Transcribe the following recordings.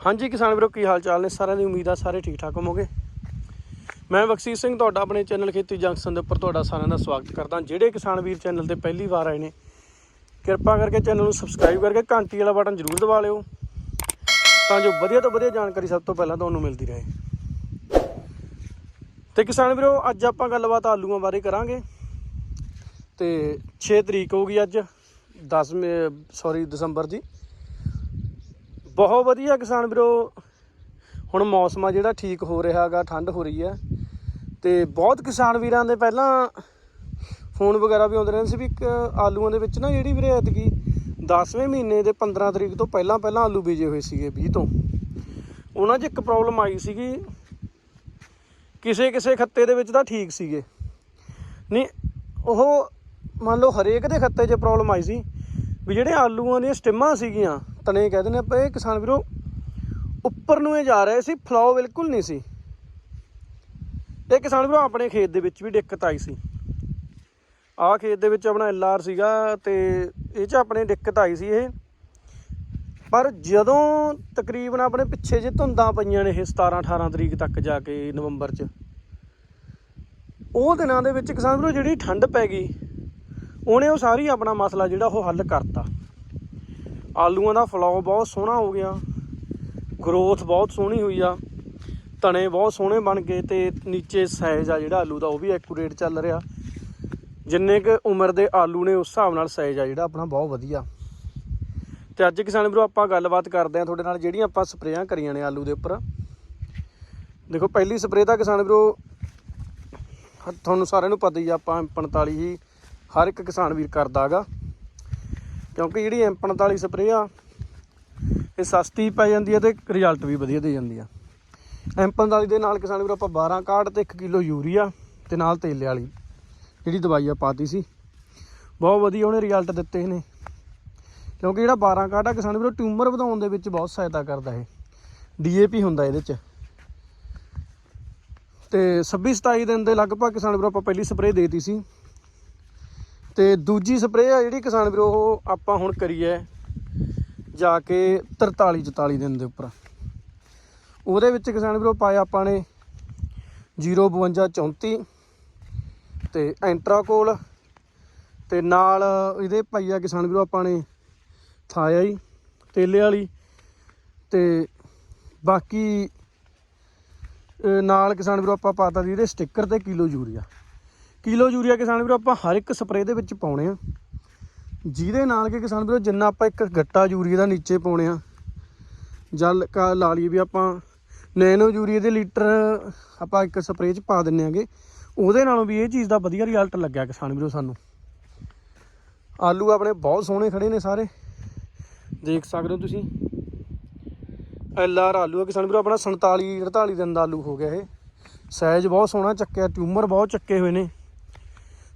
ਹਾਂਜੀ ਕਿਸਾਨ ਵੀਰੋ, ਕੀ ਹਾਲ ਚਾਲ ਨੇ? ਸਾਰਿਆਂ ਦੀ ਉਮੀਦ ਆ ਸਾਰੇ ਠੀਕ ਠਾਕ ਹੋਵੋਗੇ। ਮੈਂ ਬਖਸ਼ੀਸ਼ ਸਿੰਘ, ਤੁਹਾਡਾ ਆਪਣੇ ਚੈਨਲ ਖੇਤੀ ਜੰਕਸ਼ਨ ਦੇ ਉੱਪਰ ਤੁਹਾਡਾ ਸਾਰਿਆਂ ਦਾ ਸਵਾਗਤ ਕਰਦਾ। ਜਿਹੜੇ ਕਿਸਾਨ ਵੀਰ ਚੈਨਲ ਤੇ ਪਹਿਲੀ ਵਾਰ ਆਏ ਨੇ, ਕਿਰਪਾ ਕਰਕੇ ਚੈਨਲ ਨੂੰ ਸਬਸਕ੍ਰਾਈਬ ਕਰਕੇ ਘੰਟੀ ਵਾਲਾ ਬਟਨ ਜ਼ਰੂਰ ਦਬਾ ਲਿਓ, ਤਾਂ ਜੋ ਵਧੀਆ ਤੋਂ ਵਧੀਆ ਜਾਣਕਾਰੀ ਸਭ ਤੋਂ ਪਹਿਲਾਂ ਤੁਹਾਨੂੰ ਮਿਲਦੀ ਰਹੇ। ਤੇ ਕਿਸਾਨ ਵੀਰੋ, ਅੱਜ ਆਪਾਂ ਗੱਲਬਾਤ ਆਲੂਆਂ ਬਾਰੇ ਕਰਾਂਗੇ। ਤੇ 6 ਤਰੀਕ ਹੋ ਗਈ ਅੱਜ 10 ਸੌਰੀ ਦਸੰਬਰ ਦੀ ਬਹੁਤ ਵਧੀਆ ਕਿਸਾਨ ਵੀਰੋ। ਹੁਣ ਮੌਸਮ ਆ ਜਿਹੜਾ ਠੀਕ ਹੋ ਰਿਹਾ ਹੈਗਾ, ਠੰਡ ਹੋ ਰਹੀ ਹੈ। ਤੇ ਬਹੁਤ ਕਿਸਾਨ ਵੀਰਾਂ ਦੇ ਪਹਿਲਾਂ ਫੋਨ ਵਗੈਰਾ ਵੀ ਆਉਂਦੇ ਰਹਿੰਦੇ ਸੀ ਵੀ ਇੱਕ ਆਲੂਆਂ ਦੇ ਵਿੱਚ ਨਾ ਜਿਹੜੀ ਵੀਰੇ ਐਤਕੀ 10ਵੇਂ ਮਹੀਨੇ ਦੇ 15 ਤਰੀਕ ਤੋਂ ਪਹਿਲਾਂ ਪਹਿਲਾਂ ਆਲੂ ਬੀਜੇ ਹੋਏ ਸੀਗੇ 20 ਤੋਂ। ਉਹਨਾਂ 'ਚ ਇੱਕ ਪ੍ਰੋਬਲਮ ਆਈ ਸੀਗੀ, ਕਿਸੇ ਕਿਸੇ ਖੱਤੇ ਦੇ ਵਿੱਚ ਤਾਂ ਠੀਕ ਸੀਗੇ। ਨਹੀਂ, ਉਹ ਮੰਨ ਲਓ ਹਰੇਕ ਦੇ ਖੱਤੇ 'ਚ ਪ੍ਰੋਬਲਮ ਆਈ ਸੀ ਵੀ ਜਿਹੜੇ ਆਲੂਆਂ ਦੀਆਂ ਸਟਿਮਾਂ ਸੀਗੀਆਂ ਤਣੇ ਕਹਿ ਦਿੰਦੇ ਆਪਾਂ, ਇਹ ਕਿਸਾਨ ਵੀਰੋ, ਉੱਪਰ ਨੂੰ ਇਹ ਜਾ ਰਹੇ ਸੀ ਫਲੋ ਬਿਲਕੁਲ ਨਹੀਂ ਸੀ। ਇਹ ਕਿਸਾਨ ਵੀਰੋ, ਆਪਣੇ ਖੇਤ ਦੇ ਵਿੱਚ ਵੀ ਦਿੱਕਤ ਆਈ ਸੀ। ਆਹ ਖੇਤ ਦੇ ਵਿੱਚ ਆਪਣਾ ਐਲਆਰ ਸੀਗਾ ਤੇ ਇਹ 'ਚ ਆਪਣੇ ਦਿੱਕਤ ਆਈ ਸੀ ਇਹ। ਪਰ ਜਦੋਂ ਤਕਰੀਬਨ ਆਪਣੇ ਪਿੱਛੇ ਜੇ ਧੁੰਦਾਂ ਪਈਆਂ ਨੇ ਇਹ 17 18 ਤਰੀਕ ਤੱਕ ਜਾ ਕੇ ਨਵੰਬਰ 'ਚ, ਉਹ ਦਿਨਾਂ ਦੇ ਵਿੱਚ ਕਿਸਾਨ ਵੀਰੋ, ਜਿਹੜੀ ਠੰਡ ਪੈ ਗਈ, ਉਹਨੇ ਉਹ ਸਾਰੀ ਆਪਣਾ ਮਸਲਾ ਜਿਹੜਾ ਉਹ ਹੱਲ ਕਰਤਾ। ਆਲੂਆਂ ਦਾ ਫਲਾਓ ਬਹੁਤ ਸੋਹਣਾ ਹੋ ਗਿਆ। ਗਰੋਥ ਬਹੁਤ ਸੋਹਣੀ ਹੋਈ ਆ। ਤਣੇ ਬਹੁਤ ਸੋਹਣੇ ਬਣ ਗਏ ਤੇ ਨੀਚੇ ਸਾਈਜ਼ ਆ ਜਿਹੜਾ ਆਲੂ ਦਾ, ਉਹ ਵੀ ਐਕੂਰੇਟ ਚੱਲ ਰਿਹਾ। ਜਿੰਨੇ ਕੁ ਉਮਰ ਦੇ ਆਲੂ ਨੇ, ਉਸ ਹਿਸਾਬ ਨਾਲ ਸਾਈਜ਼ ਆ ਜਿਹੜਾ, ਆਪਣਾ ਬਹੁਤ ਵਧੀਆ। ਤੇ ਅੱਜ ਕਿਸਾਨ ਵੀਰੋ, ਆਪਾਂ ਗੱਲਬਾਤ ਕਰਦੇ ਆ ਤੁਹਾਡੇ ਨਾਲ, ਜਿਹੜੀਆਂ ਆਪਾਂ ਸਪਰੇਆਂ ਕਰੀਆਂ ਨੇ ਆਲੂ ਦੇ ਉੱਪਰ। ਦੇਖੋ, ਪਹਿਲੀ ਸਪਰੇਅ ਤਾਂ ਕਿਸਾਨ ਵੀਰੋ, ਤੁਹਾਨੂੰ ਸਾਰਿਆਂ ਨੂੰ ਪਤਾ ਹੀ ਆ, ਆਪਾਂ 45 ਹੀ ਹਰ ਇੱਕ ਕਿਸਾਨ ਵੀਰ ਕਰਦਾ ਹੈਗਾ। ਕਿਉਂਕਿ ਜਿਹੜੀ M45 ਸਪਰੇਅ ਆ ਇਹ ਸਸਤੀ ਪੈ ਜਾਂਦੀ ਹੈ ਤੇ ਰਿਜ਼ਲਟ ਵੀ ਵਧੀਆ ਦੇ ਜਾਂਦੀ ਆ। M45 ਦੇ ਨਾਲ ਕਿਸਾਨ ਵੀਰ ਆਪਾਂ 12 ਕਾਰਡ ਤੇ 1 ਕਿਲੋ ਯੂਰੀਆ ਤੇ ਨਾਲ ਤੇਲੇ ਵਾਲੀ ਜਿਹੜੀ ਦਵਾਈ ਆ ਪਾਤੀ ਸੀ। ਬਹੁਤ ਵਧੀਆ ਉਹਨੇ ਰਿਜ਼ਲਟ ਦਿੱਤੇ ਨੇ। ਕਿਉਂਕਿ ਜਿਹੜਾ 12 ਕਾਰਡ ਆ ਕਿਸਾਨ ਵੀਰੋ ਟਿਊਮਰ ਵਧਾਉਣ ਦੇ ਵਿੱਚ ਬਹੁਤ ਸਹਾਇਤਾ ਕਰਦਾ ਇਹ। ਡੀਏਪੀ ਹੁੰਦਾ ਇਹਦੇ ਚ। ਤੇ 26 27 ਦਿਨ ਦੇ ਲਗਭਗ ਕਿਸਾਨ ਵੀਰੋ ਆਪਾਂ ਪਹਿਲੀ ਸਪਰੇਅ ਦੇਤੀ ਸੀ। ਤੇ ਦੂਜੀ ਸਪਰੇਅ ਆ ਜਿਹੜੀ ਕਿਸਾਨ ਵੀਰੋ, ਉਹ ਆਪਾਂ ਹੁਣ ਕਰੀ ਹੈ ਜਾ ਕੇ 43 44 ਦਿਨ ਦੇ ਉੱਪਰ। ਉਹਦੇ ਵਿੱਚ ਕਿਸਾਨ ਵੀਰੋ ਪਾਇਆ ਆਪਾਂ ਨੇ 052 34 ਤੇ ਐਂਟਰਾਕੋਲ ਤੇ ਨਾਲ ਇਹਦੇ ਪਾਈਆ ਕਿਸਾਨ ਵੀਰੋ ਆਪਾਂ ਨੇ ਥਾਇਆ ਹੀ ਤੇਲੇ ਵਾਲੀ ਤੇ ਬਾਕੀ ਨਾਲ ਕਿਸਾਨ ਵੀਰੋ ਆਪਾਂ ਪਾਤਾ ਜੀ ਇਹਦੇ ਸਟicker ਤੇ ਕਿਲੋ ਯੂਰੀਆ। ਕਿਲੋ ਯੂਰੀਆ ਕਿਸਾਨ ਵੀਰੋ ਆਪਾਂ ਹਰ ਇੱਕ ਸਪਰੇਅ ਦੇ ਵਿੱਚ ਪਾਉਣੇ ਆ। ਜਿਹਦੇ ਨਾਲ ਕਿ ਕਿਸਾਨ ਵੀਰੋ ਜਿੰਨਾ ਆਪਾਂ ਇੱਕ ਗੱਟਾ ਯੂਰੀਆ ਦਾ ਨੀਚੇ ਪਾਉਣੇ ਆ। ਜਲ ਕਾ ਲਾ ਲਈਏ ਵੀ ਆਪਾਂ ਨੈਨੋ ਯੂਰੀਆ ਦੇ ਲੀਟਰ ਆਪਾਂ ਇੱਕ ਸਪਰੇਅ ਚ ਪਾ ਦਿੰਨੇ ਆਗੇ। ਉਹਦੇ ਨਾਲੋਂ ਵੀ ਇਹ ਚੀਜ਼ ਦਾ ਵਧੀਆ ਰਿਜ਼ਲਟ ਲੱਗਿਆ ਕਿਸਾਨ ਵੀਰੋ ਸਾਨੂੰ। ਆਲੂ ਆਪਣੇ ਬਹੁਤ ਸੋਹਣੇ ਖੜੇ ਨੇ ਸਾਰੇ। ਦੇਖ ਸਕਦੇ ਹੋ ਤੁਸੀਂ। ਐਲ ਆਰ ਆਲੂ ਆ ਕਿਸਾਨ ਵੀਰੋ, ਆਪਣਾ 47 48 ਦਿਨ ਦਾ ਆਲੂ ਹੋ ਗਿਆ ਇਹ। ਸਾਈਜ਼ ਬਹੁਤ ਸੋਹਣਾ ਚੱਕਿਆ, ਟਿਊਮਰ ਬਹੁਤ ਚੱਕੇ ਹੋਏ ਨੇ।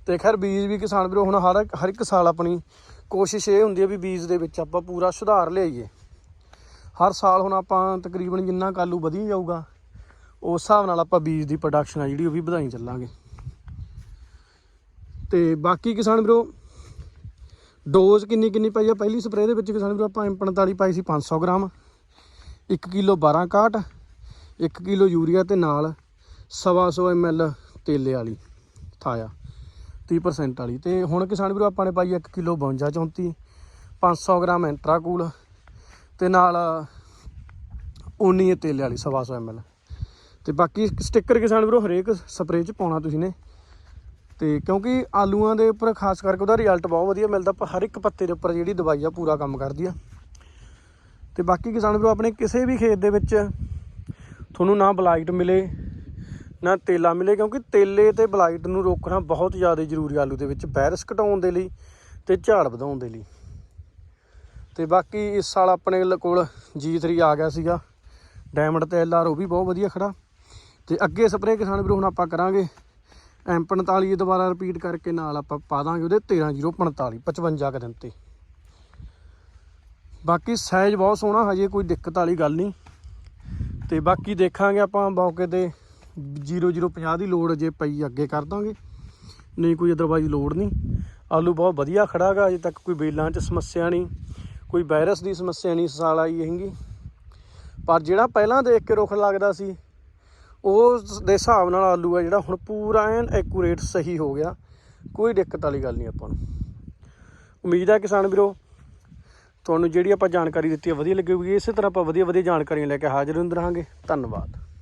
ਤੇ ਖੈਰ ਬੀਜ ਵੀ ਕਿਸਾਨ ਵੀਰੋ, ਹੁਣ ਹਰ ਹਰ ਇੱਕ ਸਾਲ ਆਪਣੀ ਕੋਸ਼ਿਸ਼ ਇਹ ਹੁੰਦੀ ਹੈ ਵੀ ਬੀਜ ਦੇ ਵਿੱਚ ਆਪਾਂ ਪੂਰਾ ਸੁਧਾਰ ਲਿਆਈਏ। ਹਰ ਸਾਲ ਹੁਣ ਆਪਾਂ ਤਕਰੀਬਨ ਜਿੰਨਾ ਕਾਲੂ ਵਧੀ ਜਾਊਗਾ, ਉਸ ਹਿਸਾਬ ਨਾਲ ਆਪਾਂ ਬੀਜ ਦੀ ਪ੍ਰੋਡਕਸ਼ਨ ਆ ਜਿਹੜੀ ਉਹ ਵੀ ਵਧਾਈ ਚੱਲਾਂਗੇ। ਤੇ ਬਾਕੀ ਕਿਸਾਨ ਵੀਰੋ, ਡੋਜ਼ ਕਿੰਨੀ ਕਿੰਨੀ ਪਾਈ ਆ? ਪਹਿਲੀ ਸਪਰੇਅ ਦੇ ਵਿੱਚ ਕਿਸਾਨ ਵੀਰੋ, ਆਪਾਂ M45 ਪਾਈ ਸੀ 500 ਗ੍ਰਾਮ। 1 ਕਿਲੋ 12 ਕਾਟ 1 ਕਿਲੋ ਯੂਰੀਆ ਤੇ ਨਾਲ 125 ml ਤੇਲੇ ਵਾਲੀ ਥਾਇਆ। 30% ਵਾਲੀ। ਤੇ ਹੁਣ ਕਿਸਾਨ ਵੀਰੋ, ਆਪਾਂ ਨੇ ਪਾਈ 1 ਕਿਲੋ 52 34 500 ਗ੍ਰਾਮ ਐਂਟਰਾਕੂਲ ਤੇ ਨਾਲ ਉਨੀ ਇਹ ਤੇਲੇ ਵਾਲੀ 125 ml ਤੇ ਬਾਕੀ ਸਟicker ਕਿਸਾਨ ਵੀਰੋ, ਹਰੇਕ ਸਪਰੇਅ ਚ ਪਾਉਣਾ ਤੁਸੀਂ ਨੇ। ਤੇ ਕਿਉਂਕਿ ਆਲੂਆਂ ਦੇ ਉੱਪਰ ਖਾਸ ਕਰਕੇ ਉਹਦਾ ਰਿਜ਼ਲਟ ਬਹੁਤ ਵਧੀਆ ਮਿਲਦਾ ਪਰ ਹਰ ਇੱਕ ਪੱਤੇ ਦੇ ਉੱਪਰ ਜਿਹੜੀ ਦਵਾਈ ਆ, ਪੂਰਾ ਕੰਮ ਕਰਦੀ ਆ। ਤੇ ਬਾਕੀ ਕਿਸਾਨ ਵੀਰੋ, ਆਪਣੇ ਕਿਸੇ ਵੀ ਖੇਤ ਦੇ ਵਿੱਚ ਤੁਹਾਨੂੰ ਨਾ ਬਲਾਈਟ ਮਿਲੇ ਨਾ ਤੇਲਾ ਮਿਲੇ, ਕਿਉਂਕਿ ਤੇਲੇ ਤੇ ਬਲਾਈਟ ਨੂੰ ਰੋਕਣਾ ਬਹੁਤ ਜ਼ਿਆਦਾ ਜ਼ਰੂਰੀ ਆਲੂ ਦੇ ਵਿੱਚ ਵਾਇਰਸ ਘਟਾਉਣ ਦੇ ਲਈ ਤੇ ਝਾੜ ਵਧਾਉਣ ਦੇ ਲਈ। ਤੇ ਬਾਕੀ ਇਸ ਸਾਲ ਆਪਣੇ ਲ- ਕੋਲ G3 ਆ ਗਿਆ ਸੀਗਾ, ਡਾਇਮੰਡ ਤੇ ਐਲਆਰ ਉਹ ਵੀ ਬਹੁਤ ਵਧੀਆ ਖੜਾ। ਤੇ ਅੱਗੇ ਸਪਰੇਅ ਕਿਸਾਨ ਵੀਰੋ, ਹੁਣ ਆਪਾਂ ਕਰਾਂਗੇ M45 ਇਹ ਦੁਬਾਰਾ ਰਿਪੀਟ ਕਰਕੇ ਨਾਲ ਆਪਾਂ ਪਾ ਦਾਂਗੇ ਉਹਦੇ 13045 55 ਕ ਦਿਨ ਤੇ। ਬਾਕੀ ਸਾਈਜ਼ ਬਹੁਤ ਸੋਹਣਾ, ਹਜੇ ਕੋਈ ਦਿੱਕਤ ਵਾਲੀ ਗੱਲ ਨਹੀਂ। ਤੇ ਬਾਕੀ ਦੇਖਾਂਗੇ ਆਪਾਂ ਮੌਕੇ ਤੇ 0050 ਦੀ ਲੋਡ ਜੇ ਪਈ, ਅੱਗੇ ਕਰ ਦਾਂਗੇ। ਨਹੀਂ, ਕੋਈ ਅਦਰਵਾਈਜ਼ ਲੋਡ ਨਹੀਂ। ਆਲੂ ਬਹੁਤ ਵਧੀਆ ਖੜਾ ਗਾ, ਅਜੇ ਤੱਕ ਕੋਈ ਬੇਲਾਂ 'ਚ ਸਮੱਸਿਆ ਨਹੀਂ, ਕੋਈ ਵਾਇਰਸ ਦੀ ਸਮੱਸਿਆ ਨਹੀਂ ਸਾਲ ਆਈ ਹੈਗੀ। ਪਰ ਜਿਹੜਾ ਪਹਿਲਾਂ ਦੇਖ ਕੇ ਰੁੱਖ ਲੱਗਦਾ ਸੀ ਉਸ ਦੇ ਹਿਸਾਬ ਨਾਲ ਆਲੂ ਆ ਜਿਹੜਾ, ਹੁਣ ਪੂਰਾ ਐਨ ਐਕੂਰੇਟ ਸਹੀ ਹੋ ਗਿਆ। ਕੋਈ ਦਿੱਕਤ ਵਾਲੀ ਗੱਲ ਨਹੀਂ ਆਪਾਂ ਨੂੰ। ਉਮੀਦ ਹੈ ਕਿਸਾਨ ਵੀਰੋ, ਤੁਹਾਨੂੰ ਜਿਹੜੀ ਆਪਾਂ ਜਾਣਕਾਰੀ ਦਿੱਤੀ ਹੈ ਵਧੀਆ ਲੱਗੀ ਹੋਊਗੀ। ਇਸੇ ਤਰ੍ਹਾਂ ਆਪਾਂ ਵਧੀਆ ਵਧੀਆ ਜਾਣਕਾਰੀਆਂ ਲੈ ਕੇ ਹਾਜ਼ਰ ਹੁੰਦੇ ਰਹਾਂਗੇ। ਧੰਨਵਾਦ।